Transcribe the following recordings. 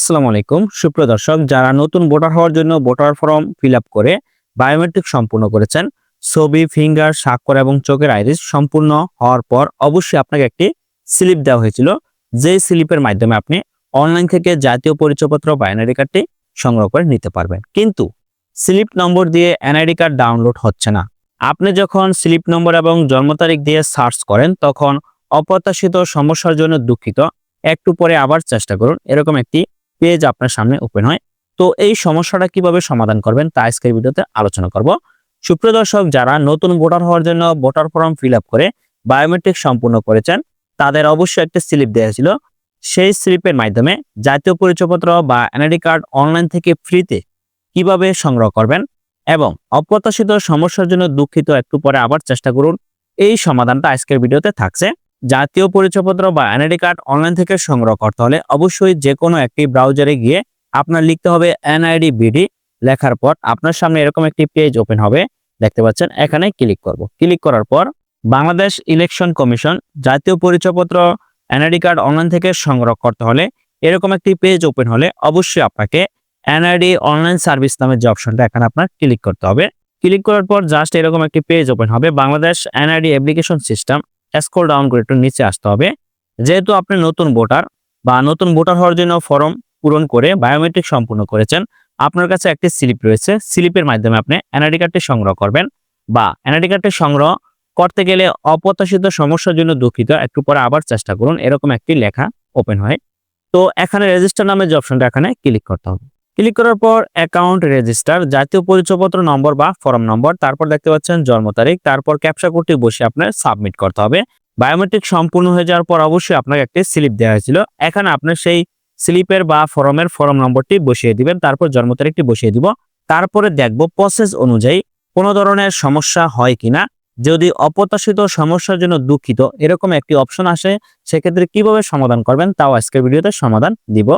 আসসালামু আলাইকুম। সুপ্রিয় দর্শক, যারা নতুন ভোটার হওয়ার জন্য ভোটার ফর্ম ফিল করে বায়োমেট্রিক সম্পূর্ণ করেছেন, ছবি, ফিঙ্গার, স্বাক্ষর এবং চোখের আইরিস সম্পূর্ণ হওয়ার পর অবশ্যই আপনাকে একটি স্লিপ দেওয়া হয়েছিল। যেই স্লিপের মাধ্যমে আপনি অনলাইন থেকে জাতীয় পরিচয়পত্র বা এনআইডি কার্ডটি সংগ্রহ করে নিতে পারবেন। কিন্তু স্লিপ নম্বর দিয়ে এনআইডি কার্ড ডাউনলোড হচ্ছে না। আপনি যখন স্লিপ নম্বর এবং জন্ম তারিখ দিয়ে সার্চ করেন, তখন অপ্রত্যাশিত সমস্যার জন্য দুঃখিত। একটু পরে আবার চেষ্টা করুন। এরকম একটি পেজ আপনার সামনে ওপেন হয়। তো এই সমস্যাটা কীভাবে সমাধান করবেন তা আজকের ভিডিওতে আলোচনা করব। সুপ্রিয় দর্শক, যারা নতুন ভোটার হওয়ার জন্য ভোটার ফর্ম ফিল করে বায়োমেট্রিক সম্পূর্ণ করেছেন, তাদের অবশ্যই একটা স্লিপ দেওয়া ছিল। সেই স্লিপের মাধ্যমে জাতীয় পরিচয়পত্র বা এনআইডি কার্ড অনলাইন থেকে ফ্রিতে কীভাবে সংগ্রহ করবেন এবং অপ্রত্যাশিত সমস্যার জন্য দুঃখিত একটু পরে আবার চেষ্টা করুন। এই সমাধানটা আজকের ভিডিওতে থাকছে। জাতীয় পরিচয়পত্র বা এনআইডি কার্ড অনলাইন থেকে সংগ্রহ করতে হলে অবশ্যই যে কোনো একটি ব্রাউজারে গিয়ে আপনার লিখতে হবে এনআইডি বিডি। লেখার পর আপনার সামনে এরকম একটি পেজ ওপেন হবে। দেখতে পাচ্ছেন, এখানে ক্লিক করব। ক্লিক করার পর বাংলাদেশ ইলেকশন কমিশন জাতীয় পরিচয়পত্র, এনআইডি কার্ড অনলাইন থেকে সংগ্রহ করতে হলে এরকম একটি পেজ ওপেন হলে অবশ্যই আপনাকে এনআইডি অনলাইন সার্ভিস নামের যে অপশনটা এখানে আপনার ক্লিক করতে হবে। ক্লিক করার পর জাস্ট এরকম একটি পেজ ওপেন হবে। Bangladesh NID application system scroll down করে একটু নিচে আসতে হবে। যেহেতু আপনি নতুন ভোটার বা নতুন ভোটার হওয়ার জন্য ফর্ম পূরণ করে বায়োমেট্রিক সম্পূর্ণ করেছেন, আপনার কাছে একটি স্লিপ রয়েছে। স্লিপের মাধ্যমে আপনি এনআইডি কার্ডটি সংগ্রহ করবেন বা এনআইডি কার্ডটি সংগ্রহ করতে গেলে অপ্রত্যাশিত সমস্যার জন্য দুঃখিত। একটু পরে আবার চেষ্টা করুন। এরকম একটি লেখা ওপেন হয়। তো এখানে রেজিস্টার নামের যে অপশনটা এখানে ক্লিক করতে হবে। ক্লিক করার পর অ্যাকাউন্ট রেজিস্টার জাতীয় পরিচয়পত্র নম্বর বা ফর্ম নম্বর তারপর দেখতে পাচ্ছেন জন্ম তারিখ, তারপর ক্যাপচা কোডটি বসে আপনার সাবমিট করতে হবে। বায়োমেট্রিক সম্পূর্ণ হয়ে যাওয়ার পর অবশ্যই আপনাকে একটি স্লিপ দেওয়া হয়েছিল। এখানে আপনার সেই স্লিপের বা ফর্মের ফর্ম নম্বরটি বসিয়ে দিবেন, তারপর জন্ম তারিখটি বসিয়ে দিব। তারপরে দেখব প্রসেস অনুযায়ী কোনো ধরনের সমস্যা হয় কিনা। যদি অপ্রত্যাশিত সমস্যার জন্য দুঃখিত, এরকম একটি অপশন আসে, সেক্ষেত্রে কীভাবে সমাধান করবেন, তাও আজকের ভিডিওতে সমাধান দিব।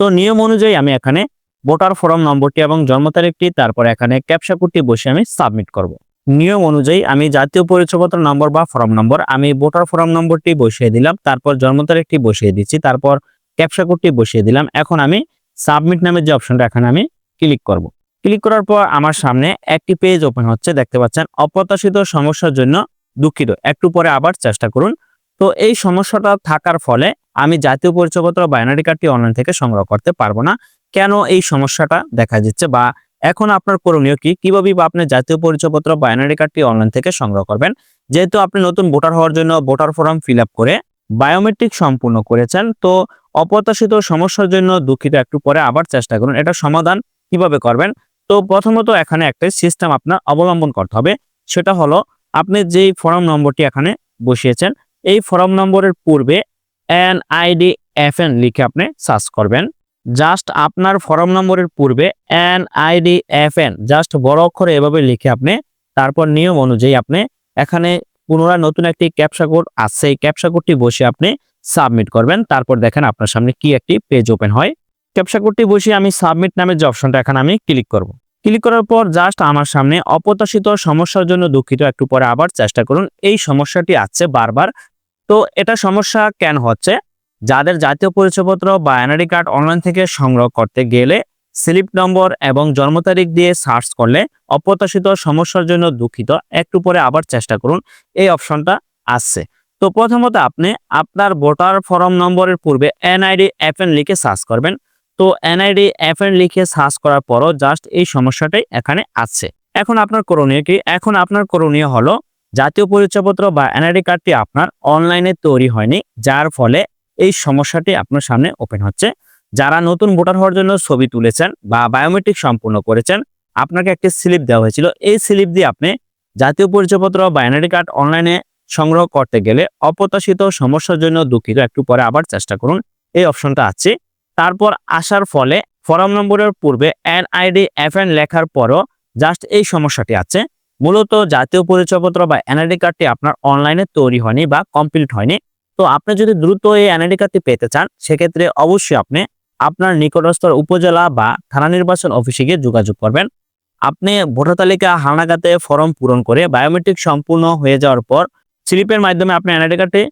তো নিয়ম অনুযায়ী আমি এখানে ভোটার ফর্ম নম্বরটি এবং জন্ম তারিখটি, তারপর এখানে ক্যাপসা কোডটি বসে আমি সাবমিট করব। নিয়ম অনুযায়ী আমি জাতীয় পরিচয়পত্র নম্বর বা ফর্ম নম্বর, আমি ভোটার ফর্ম নম্বরটি বসিয়ে দিলাম, তারপর জন্ম তারিখটি বসিয়ে দিচ্ছি, তারপর ক্যাপসা কোডটি বসিয়ে দিলাম। এখন আমি সাবমিট নামের যে অপশনটা, এখানে আমি ক্লিক করব। ক্লিক করার পর আমার সামনে একটি পেজ ওপেন হচ্ছে, দেখতে পাচ্ছেন, অপ্রত্যাশিত সমস্যার জন্য দুঃখিত, একটু পরে আবার চেষ্টা করুন। তো এই সমস্যাটা থাকার ফলে আমি জাতীয় পরিচয়পত্র বা এনআইডি কার্ডটি অনলাইন থেকে সংগ্রহ করতে পারব না। কেন এই সমস্যাটা দেখা যাচ্ছে বা এখন আপনার করণীয় কি? কীভাবে বা আপনি জাতীয় পরিচয়পত্র বা এনআইডি কার্ডটি অনলাইন থেকে সংগ্রহ করবেন? যেহেতু আপনি নতুন ভোটার হওয়ার জন্য ভোটার ফর্ম ফিল করে বায়োমেট্রিক সম্পূর্ণ করেছেন, তো অপ্রত্যাশিত সমস্যার জন্য দুঃখিত, একটু পরে আবার চেষ্টা করুন। এটা সমাধান কীভাবে করবেন? তো প্রথমত এখানে একটা সিস্টেম আপনার অবলম্বন করতে হবে। সেটা হলো আপনি যেই ফর্ম নম্বরটি এখানে বসিয়েছেন, এই ফর্ম নম্বরের পূর্বে এন আইডি এফ এন লিখে আপনি সার্চ করবেন। জাস্ট আপনার ফর্ম নম্বরের পূর্বে N ID F N just বড় অক্ষরে এভাবে লিখে আপনি, তারপর নিয়ম অনুযায়ী আপনি এখানে পুনরায় নতুন একটি ক্যাপসা কোড আছে, এই ক্যাপসা কোডটি বসে আপনি সাবমিট করবেন। তারপর দেখেন আপনার সামনে কি একটি পেজ ওপেন হয়। ক্যাপসা কোডটি বসে আমি সাবমিট নামের যে অপশনটা এখানে আমি ক্লিক করব। ক্লিক করার পর জাস্ট আমার সামনে অপ্রত্যাশিত সমস্যার জন্য দুঃখিত, একটু পরে আবার চেষ্টা করুন। এই সমস্যাটি আছে বারবার। তো এটা সমস্যা কেন হচ্ছে? যাদের জাতীয় পরিচয়পত্র বা এনআরডি কার্ড অনলাইন থেকে সংগ্রহ করতে গেলে স্লিপ নম্বর এবং জন্ম তারিখ দিয়ে সার্চ করলে অপ্রত্যাশিত সমস্যার জন্য দুঃখিত। একটু পরে আবার চেষ্টা করুন। এই অপশনটা আসছে। তো প্রথমত আপনি আপনার ভোটার ফর্ম নম্বরের পূর্বে এনআইডি এফএন লিখে সার্চ করবেন। তো এনআইডি এফএন লিখে সার্চ করার পরও জাস্ট এই সমস্যাটাই এখানে আছে। এখন আপনার করণীয় কি? এখন আপনার করণীয় হলো জাতীয় পরিচয়পত্র বা এনআইডি কার্ডটি আপনার অনলাইনে তৈরি হয়নি, যার ফলে এই সমস্যাটি আপনার সামনে ওপেন হচ্ছে। যারা নতুন ভোটার হওয়ার জন্য ছবি তুলেছেন বা বায়োমেট্রিক সম্পূর্ণ করেছেন, আপনাকে একটি স্লিপ দেওয়া হয়েছিল। এই স্লিপ দিয়ে আপনি জাতীয় পরিচয়পত্র বা এনআইডি কার্ড অনলাইনে সংগ্রহ করতে গেলে অপ্রত্যাশিত সমস্যার জন্য দুঃখিত। একটু পরে আবার চেষ্টা করুন। এই অপশনটা আছে। তারপর আসার ফলে ফর্ম নম্বরের পূর্বে এনআইডি এফএন লেখার পরও জাস্ট এই সমস্যাটি আছে। মূলত জাতীয় পরিচয়পত্র বা এনআইডি কার্ডটি আপনার অনলাইনে তৈরি হয়নি বা কমপ্লিট হয়নি। তো আপনি যদি দ্রুত এই কার্ডটি পেতে চান, সেক্ষেত্রে অবশ্যই আপনি আপনার নিকটস্থ উপজেলা বা থানা নির্বাচন অফিসে গিয়ে যোগাযোগ করবেন। আপনি ভোটার তালিকা হালনাগাতে ফর্ম পূরণ করে বায়োমেট্রিক সম্পূর্ণ হয়ে যাওয়ার পর স্লিপের মাধ্যমে আপনি কার্ডটি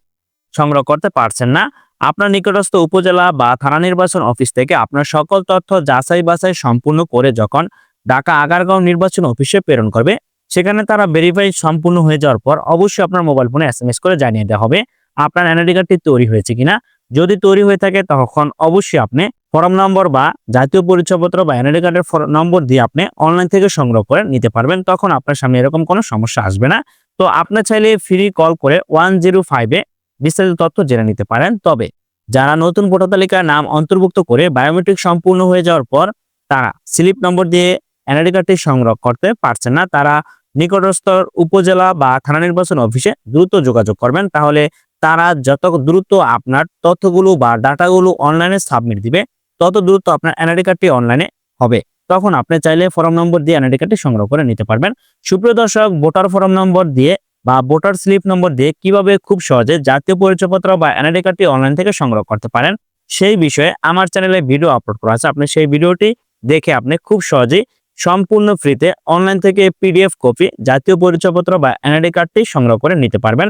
সংগ্রহ করতে পারছেন না। আপনার নিকটস্থ উপজেলা বা থানা নির্বাচন অফিস থেকে আপনার সকল তথ্য যাচাই বাছাই সম্পূর্ণ করে যখন ঢাকা আগারগাঁও নির্বাচন অফিসে প্রেরণ করবে, সেখানে তারা ভেরিফাই সম্পূর্ণ হয়ে যাওয়ার পর অবশ্যই আপনার মোবাইল ফোনে এস করে জানিয়ে দেওয়া হবে। আপনার এনআইডি কার্ডটি তৈরি হয়েছে কিনা? যদি তৈরি হয়ে থাকে, তখন অবশ্যই আপনি ফর্ম নম্বর বা জাতীয় পরিচয়পত্র বা এনআইডি কার্ডের নম্বর দিয়ে আপনি অনলাইন থেকে সংগ্রহ করে নিতে পারবেন। তখন আপনার সামনে এরকম কোনো সমস্যা আসবে না। তো আপনি চাইলে ফ্রি কল করে ওয়ান জিরো ফাইভে বিস্তারিত তথ্য জেনে নিতে পারেন। তবে যারা নতুন ভোটার তালিকার নাম অন্তর্ভুক্ত করে বায়োমেট্রিক সম্পূর্ণ হয়ে যাওয়ার পর তারা স্লিপ নম্বর দিয়ে এনআইডি কার্ডটি সংগ্রহ করতে পারছেন না। তারা নিকটস্থ উপজেলা বা থানা নির্বাচন অফিসে দ্রুত যোগাযোগ করবেন। তাহলে তারা যত দ্রুত আপনার তথ্যগুলো বা ডাটাগুলো অনলাইনে সাবমিট দিবে, তত দ্রুত আপনার এনআইডি কার্ডটি অনলাইনে হবে। তখন আপনি চাইলে ফর্ম নম্বর দিয়ে এনআইডি কার্ডটি সংগ্রহ করে নিতে পারবেন। সুপ্রিয় দর্শক ভোটার ফর্ম নম্বর দিয়ে বা ভোটার স্লিপ নম্বর দিয়ে কীভাবে খুব সহজে জাতীয় পরিচয়পত্র বা এনআইডি কার্ডটি অনলাইন থেকে সংগ্রহ করতে পারেন, সেই বিষয়ে আমার চ্যানেলে ভিডিও আপলোড করা আছে। আপনি সেই ভিডিওটি দেখে আপনি খুব সহজেই সম্পূর্ণ ফ্রিতে অনলাইন থেকে পিডিএফ কপি জাতীয় পরিচয়পত্র বা এনআইডি কার্ডটি সংগ্রহ করে নিতে পারবেন।